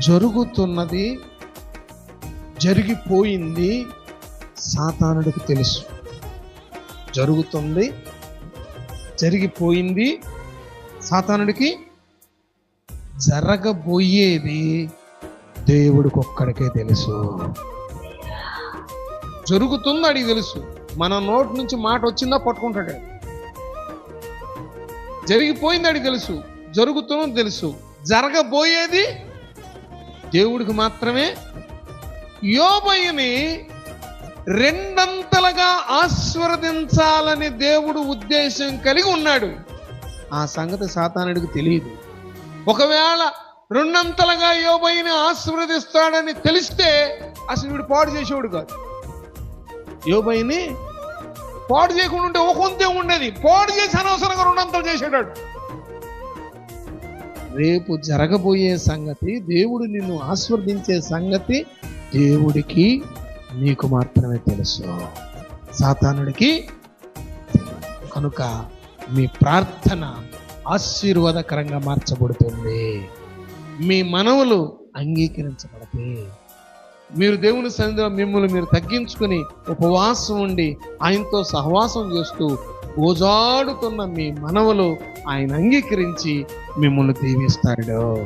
జరుగుతున్నది జరిగిపోయింది సాతానుడికి తెలుసు. జరుగుతుంది జరిగిపోయింది సాతానుడికి జరగబోయేది దేవుడికి ఒక్కడికే తెలుసు. జరుగుతుంది అడిగి తెలుసు. మన నోటి నుంచి మాట వచ్చిందా పట్టుకుంటాడు. జరిగిపోయింది అడిగి తెలుసు. జరుగుతున్నది తెలుసు. జరగబోయేది దేవుడికి మాత్రమే యోబయ్యని రెండంతలుగా ఆశీర్వదించాలని దేవుడు ఉద్దేశం కలిగి ఉన్నాడు. ఆ సంగతి సాతానుడికి తెలియదు. ఒకవేళ రెండంతలుగా యోబయ్యని ఆశీర్వదిస్తాడని తెలిస్తే అసలు వీడు పాడు చేసేవాడు కాదు. యోబయ్యని పాడు చేయకుండా ఉంటే ఒక ఉండేది. పాడు చేసి అనవసరంగా రెండంతలు చేసేటాడు రేపు జరగబోయే సంగతి దేవుడు నిన్ను ఆస్వర్దించే సంగతి దేవుడికి నీకు మాత్రమే తెలుసు. సాతానుడికి కనుక మీ ప్రార్థన ఆశీర్వాదకరంగా మార్చబడుతుంది. మీ మనవులు అంగీకరించబడతాయి మీరు దేవుని సన్నిధిలో మిమ్మల్ని మీరు తగ్గించుకుని ఉపవాసం ఉండి ఆయనతో సహవాసం చేస్తూ ఓజాడుతున్న మీ మనవలు ఆయన అంగీకరించి మిమ్మల్ని దీవిస్తాడు.